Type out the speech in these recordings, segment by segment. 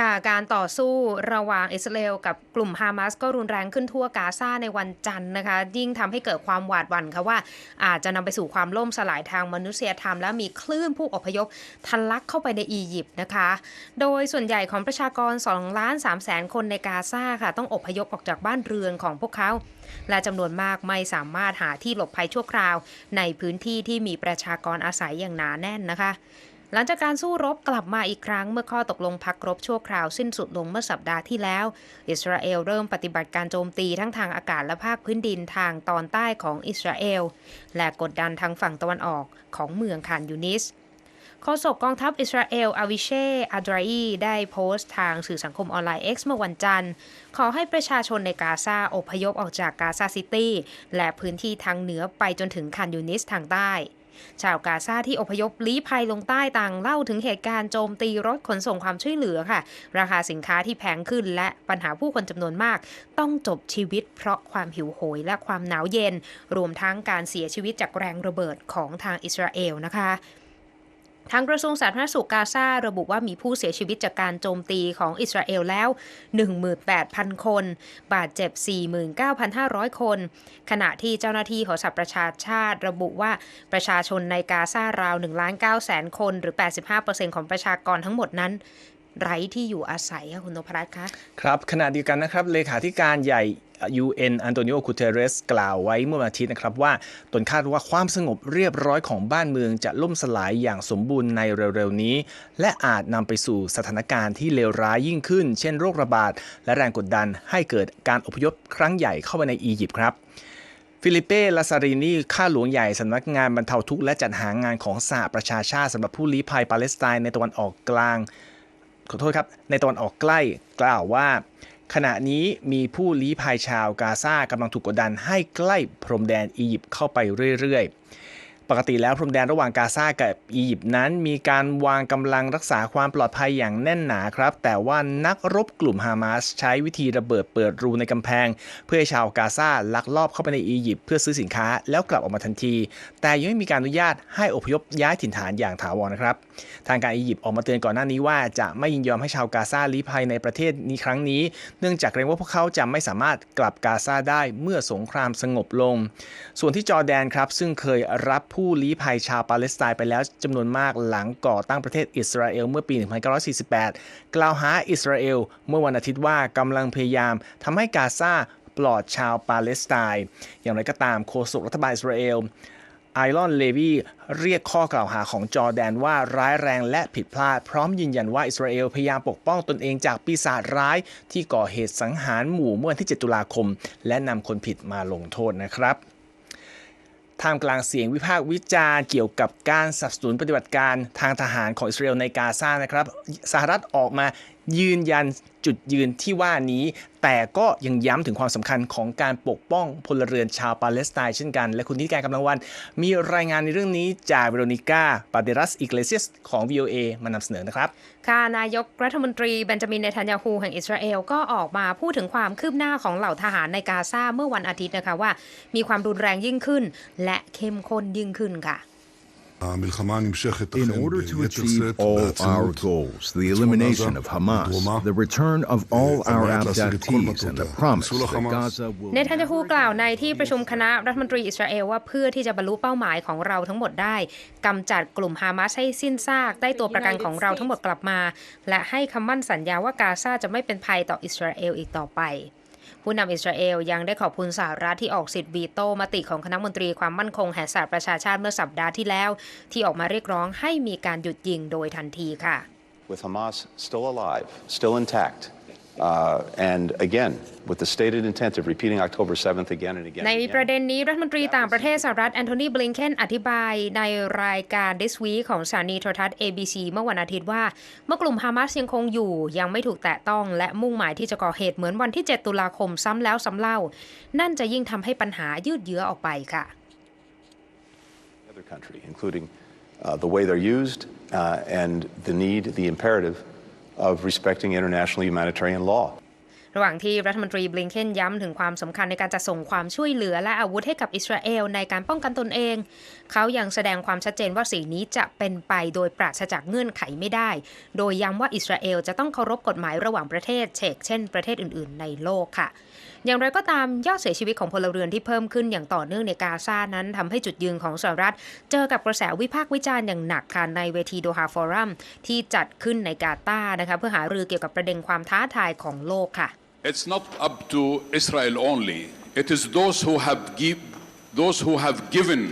ค่ะการต่อสู้ระหว่างอิสราเอลกับกลุ่มฮามาสก็รุนแรงขึ้นทั่วกาซาในวันจันทร์นะคะ ยิ่งทำให้เกิดความหวาดหวั่นค่ะว่าอาจจะนำไปสู่ความล่มสลายทางมนุษยธรรม และมีคลื่นผู้อพยพทะลักเข้าไปในอียิปต์นะคะ โดยส่วนใหญ่ของประชากร2ล้าน3แสนคนในกาซาค่ะ ต้องอพยพออกจากบ้านเรือนของพวกเขา และจำนวนมากไม่สามารถหาที่หลบภัยชั่วคราว ในพื้นที่ที่มีประชากรอาศัยอย่างหนาแน่นนะคะ หลังจากการสู้รบกลับมาอีกครั้งเมื่อข้อตกลงพักรบชั่วคราวสิ้นสุดลงเมื่อสัปดาห์ที่แล้ว อิสราเอลเริ่มปฏิบัติการโจมตีทั้งทางอากาศและภาคพื้นดินทางตอนใต้ของอิสราเอล และกดดันทางฝั่งตะวันออกของเมืองคานยูนิสโฆษกกองทัพอิสราเอลอาวิเช่อาดราอีได้โพสต์ทางสื่อสังคมออนไลน์ X เมื่อวันจันทร์ ขอให้ประชาชนในกาซาอพยพออกจากกาซาซิตี้ และพื้นที่ทางเหนือไปจนถึงคานยูนิสทางใต้ ชาวกาซาที่อพยพลี้ภัยลงใต้ต่างเล่าถึงเหตุการณ์โจมตีรถขนส่งความช่วยเหลือค่ะ ราคาสินค้าที่แพงขึ้นและปัญหาผู้คนจำนวนมาก ต้องจบชีวิตเพราะความหิวโหยและความหนาวเย็น รวมทั้งการเสียชีวิตจากแรงระเบิดของทางอิสราเอลนะคะ ทางกระทรวงสาธารณสุขกาซาระบุว่ามีผู้เสียชีวิตจากการโจมตีของอิสราเอลแล้ว 18,000 คน บาดเจ็บ 49,500 คน ขณะที่เจ้าหน้าที่ของสหประชาชาติระบุว่าประชาชนในกาซาราว1ล้าน9แสนคน หรือ 85%ของประชากรทั้งหมดนั้นไร้ที่อยู่อาศัยค่ะคุณนพรัตน์คะ ครับขณะเดียวกันนะครับ เลขาธิการใหญ่ UN อันโตนิโอคูเทเรสกล่าวไว้เมื่อวันอาทิตย์นะครับว่าตนคาดว่าความสงบเรียบร้อยของบ้านเมืองจะล่มสลายอย่างสมบูรณ์ในเร็วๆนี้ และอาจนำไปสู่สถานการณ์ที่เลวร้ายยิ่งขึ้น เช่นโรคระบาด และแรงกดดันให้เกิดการอพยพครั้งใหญ่เข้าไปในอียิปต์ครับฟิลิเป้ ลาซารินี ข้าหลวงใหญ่สำนักงานบรรเทาทุกข์และจัดหางานของสหประชาชาติสำหรับผู้ลี้ภัยปาเลสไตน์ในตะวันออกกลาง ขอโทษครับ ในตะวันออกใกล้กล่าวว่า ขณะนี้มีผู้ลี้ภัยชาวกาซากำลังถูกกดดันให้ใกล้พรมแดนอียิปต์เข้าไปเรื่อยๆ ปกติแล้วพรมแดนระหว่างกาซากับอียิปต์นั้น มีการวางกำลังรักษาความปลอดภัยอย่างแน่นหนาครับ แต่ว่านักรบกลุ่มฮามาสใช้วิธีระเบิดเปิดรูในกำแพง เพื่อให้ชาวกาซาลักลอบเข้าไปในอียิปต์เพื่อซื้อสินค้าแล้วกลับออกมาทันที แต่ยังไม่มีการอนุญาตให้อพยพย้ายถิ่นฐานอย่างถาวรนะครับ ทางการอียิปต์ออกมาเตือนก่อนหน้านี้ว่าจะไม่ยินยอมให้ชาวกาซาลี้ภัยในประเทศนี้ครั้งนี้ เนื่องจากเกรงว่าพวกเขาจะไม่สามารถกลับกาซาได้เมื่อสงครามสงบลง ส่วนที่จอร์แดนครับซึ่งเคยรับผผู้ลี้ภัยชาวปาเลสไตน์ไปแล้วจำนวนมากหลังก่อตั้งประเทศอิสราเอลเมื่อปี 1948 กล่าวหาอิสราเอลเมื่อวันอาทิตย์ว่ากำลังพยายามทำให้กาซาปลอดชาวปาเลสไตน์ อย่างไรก็ตามโฆษกรัฐบาลอิสราเอลไอรอนเลวีเรียกข้อกล่าวหาของจอร์แดนว่าร้ายแรงและผิดพลาด พร้อมยืนยันว่าอิสราเอลพยายามปกป้องตนเองจากปีศาจร้าย ที่ก่อเหตุสังหารหมู่เมื่อวันที่ 7 ตุลาคม และนำคนผิดมาลงโทษนะครับ ท่ามกลางเสียงวิพากษ์วิจารณ์เกี่ยวกับการสนับสนุนปฏิบัติการทางทหารของอิสราเอลในกาซานะครับสหรัฐออกมา ยืนยันจุดยืนที่ว่านี้ แต่ก็ยังย้ำถึงความสำคัญของการปกป้องพลเรือนชาวปาเลสไตน์เช่นกัน และคุณนิติการกำลังวัน มีรายงานในเรื่องนี้จากเวโรนิก้าปาเดรัสอิกเลซิสของ VOA มานำเสนอนะครับ ค่ะ นายกรัฐมนตรีเบนจามินเนทันยาฮูแห่งอิสราเอลก็ออกมาพูดถึงความคืบหน้าของเหล่าทหารในกาซาเมื่อวันอาทิตย์นะคะว่า มีความรุนแรงยิ่งขึ้น และเข้มข้นยิ่งขึ้นค่ะ In order to achieve all our goals, the elimination of Hamas, the return of all our abductees, and the promise that Gaza will... เนทันยาฮูกล่าวในที่ประชุมคณะรัฐมนตรีอิสราเอลว่าเพื่อที่จะบรรลุเป้าหมายของเราทั้งหมดได้กำจัดกลุ่มฮามาสให้สิ้นซากได้ตัวประกันของเราทั้งหมดกลับมา และให้คำมั่นสัญญาว่ากาซาจะไม่เป็นภัยต่ออิสราเอลอีกต่อไป ผู้นำอิสราเอลยังได้ขอบคุณสหรัฐที่ออกสิทธิ์วีโต้มติของคณะมนตรีความมั่นคงแห่งสหประชาชาติเมื่อสัปดาห์ที่แล้ว ที่ออกมาเรียกร้องให้มีการหยุดยิงโดยทันทีค่ะ with Hamas still alive, still intact, and again, with the stated intent of repeating October 7th again and again. ใน and again. ประเด็นนี้รัฐมนตรีต่างประเทศสหรัฐแอนโทนีบลิงเคนอธิบายในรายการ This Week ของสถานีโทรทัศน์ ABC เมื่อวันอาทิตย์ว่า เมื่อกลุ่มฮามาสยังคงอยู่ ยังไม่ถูกแตะต้อง และมุ่งหมายที่จะก่อเหตุเหมือนวันที่ 7 ตุลาคมซ้ำแล้วซ้ำเล่า นั่นจะยิ่งทำให้ปัญหายืดเยื้อออกไปค่ะ other country, including uh, the way they're used uh, and the need, the imperative of respecting international humanitarian law. ระหว่างที่รัฐมนตรีบลิงเคนย้ำถึงความสำคัญในการจะส่งความช่วยเหลือและอาวุธให้กับอิสราเอลในการป้องกันตนเอง เขายังแสดงความชัดเจนว่าสิ่งนี้จะเป็นไปโดยปราศจากเงื่อนไขไม่ได้ โดยย้ำว่าอิสราเอลจะต้องเคารพกฎหมายระหว่างประเทศเชกเช่นประเทศอื่น ๆ ในโลกค่ะ อย่างไรก็ตามยอดเสียชีวิตของพลเรือนที่เพิ่มขึ้นอย่างต่อเนื่องในกาซานั้นทำให้จุดยืนของสหรัฐ เจอกับกระแสวิพากษ์วิจารณ์อย่างหนักค่ะในเวทีโดฮาฟอรัมที่จัดขึ้นในกาตาร์นะคะเพื่อหารือเกี่ยวกับประเด็นความท้าทายของโลกค่ะ It's not up to Israel only. It is those who have give, those who have given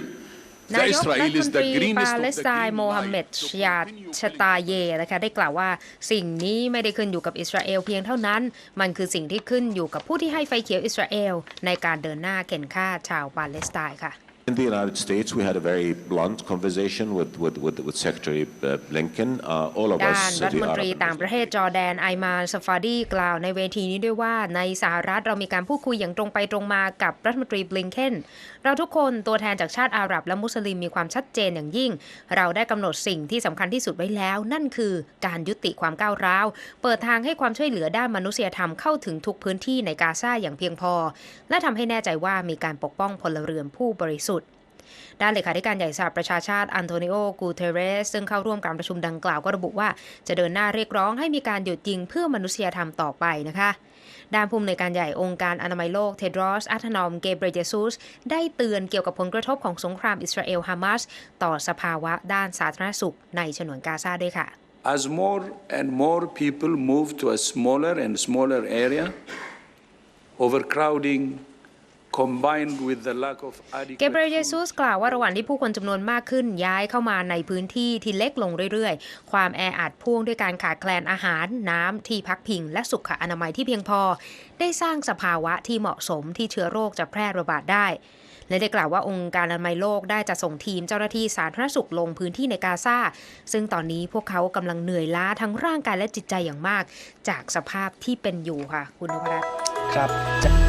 นา the ยกรัฐม Israelis นต the รี greenest ปา of เล the สไตน์ green โมฮัมเหม็ด light ช to ยา continue ชตาเยนะคะได้กล่าวว่าสิ่งนี้ไม่ได้ขึ้นอยู่กับอิสราเอลเพียงเท่านั้น มันคือสิ่งที่ขึ้นอยู่กับผู้ที่ให้ไฟเขียวอิสราเอลในการเดินหน้าเข็นฆ่าชาวปาเลสไตน์ค่ะ In the United States, we had a very blunt conversation with, with, with, with Secretary uh, Blinken. Uh, all of ด้าน us, รั uh, ฐ the มนตรี Arab ต่างประเทศจอร์แดนไอมานสฟาดีกล่าวในเวทีนี้ด้วยว่าในสหรัฐเรามีการพูดคุยอย่างตรงไปตรงมากับรัฐมนตรีบลิงเคนเราทุกคนตัวแทนจากชาติอาหรับและมุสลิมมีความชัดเจนอย่างยิ่ง เราได้กำหนดสิ่งที่สำคัญที่สุดไว้แล้ว นั่นคือการยุติความก้าวร้าว เปิดทางให้ความช่วยเหลือด้านมนุษยธรรมเข้าถึงทุกพื้นที่ในกาซาอย่างเพียงพอ และทำให้แน่ใจว่ามีการปกป้องพลเรือนผู้บริสุทธิ์ ด้านเลขาธิการใหญ่สหประชาชาติอันโทนิโอ กูเทเรส ซึ่งเข้าร่วมการประชุมดังกล่าวก็ระบุว่า จะเดินหน้าเรียกร้องให้มีการหยุดยิงเพื่อมนุษยธรรมต่อไปนะคะด้านผู้อำนวยการใหญ่องค์การอนามัยโลกเทดรอสอัธนอมเกเบรเยซุสได้เตือนเกี่ยวกับผลกระทบของสงครามอิสราเอลฮามาสต่อสภาวะด้านสาธารณสุขในฉนวนกาซาด้วยค่ะ As more and more people move to a smaller and smaller area, overcrowding เก adequate เบรเย food ซุสกล่าวว่าระหว่างที่ผู้คนจำนวนมากขึ้นย้ายเข้ามาในพื้นที่ที่เล็กลงเรื่อยๆ ความแออัดพ่วงด้วยการขาดแคลนอาหาร น้ำที่พักพิง และสุขอนามัยที่เพียงพอ ได้สร้างสภาวะที่เหมาะสมที่เชื้อโรคจะแพร่ระบาดได้ และได้กล่าวว่าองค์การอนามัยโลกได้จะส่งทีมเจ้าหน้าที่สาธารณสุขลงพื้นที่ในกาซาซึ่งตอนนี้พวกเขากำลังเหนื่อยล้าทั้งร่างกายและจิตใจอย่างมาก จากสภาพที่เป็นอยู่ค่ะ คุณนพรัตน์ครับ